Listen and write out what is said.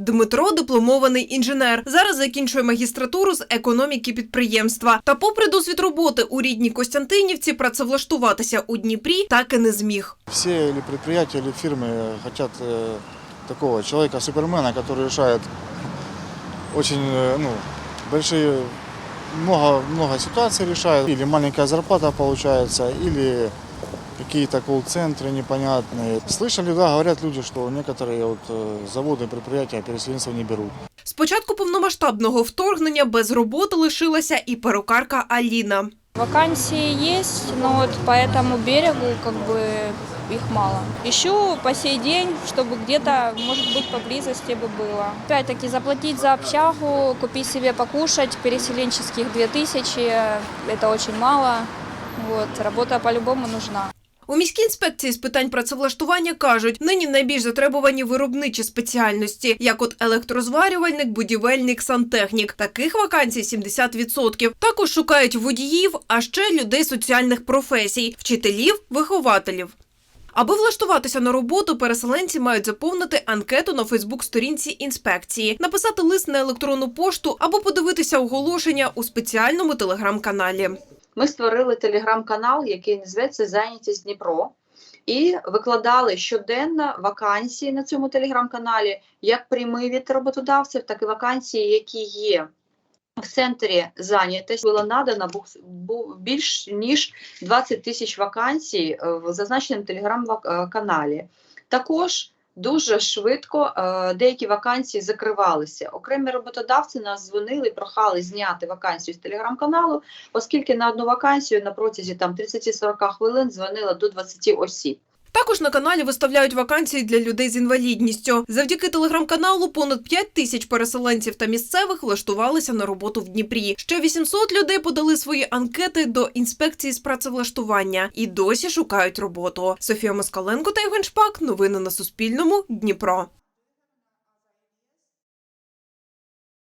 Дмитро дипломований інженер. Зараз закінчує магістратуру з економіки підприємства. Та, попри досвід роботи у рідній Костянтинівці, працевлаштуватися у Дніпрі так і не зміг. Все или предприятия, или фирмы хотят э, такого человека-супермена, который решает очень э, ну, большие, много, много ситуаций решает. Или маленькая зарплата получается, или какие-то колл-центры непонятные. Слышали, да, говорят люди, что некоторые вот, э, заводы, предприятия переселенцев не берут. З початку повномасштабного вторгнення без роботи лишилася і перукарка Аліна. Вакансии есть, но вот по этому берегу как бы их мало. Ищу по сей день, чтобы где-то, может быть, поблизости бы было. Опять-таки заплатить за общагу, купить себе покушать, переселенческих 2000, это очень мало. Вот, работа по-любому нужна. У міській інспекції з питань працевлаштування кажуть, нині найбільш затребувані виробничі спеціальності, як от електрозварювальник, будівельник, сантехнік. Таких вакансій 70%. Також шукають водіїв, а ще людей соціальних професій, вчителів, вихователів. Аби влаштуватися на роботу, переселенці мають заповнити анкету на Фейсбук-сторінці інспекції, написати лист на електронну пошту або подивитися оголошення у спеціальному телеграм-каналі. Ми створили телеграм-канал, який називається Зайнятість Дніпро, і викладали щоденно вакансії на цьому телеграм-каналі, як прямі від роботодавців, так і вакансії, які є. В центрі зайнятості було надано більш ніж 20 тисяч вакансій е, в зазначеному телеграм-каналі. Також дуже швидко е, деякі вакансії закривалися. Окремі роботодавці нас дзвонили, прохали зняти вакансію з телеграм-каналу, оскільки на одну вакансію на протязі там 30-40 хвилин дзвонило до 20 осіб. Також на каналі виставляють вакансії для людей з інвалідністю. Завдяки телеграм-каналу понад 5 тисяч переселенців та місцевих влаштувалися на роботу в Дніпрі. Ще 800 людей подали свої анкети до інспекції з працевлаштування і досі шукають роботу. Софія Москаленко та Євген Шпак. Новини на Суспільному. Дніпро.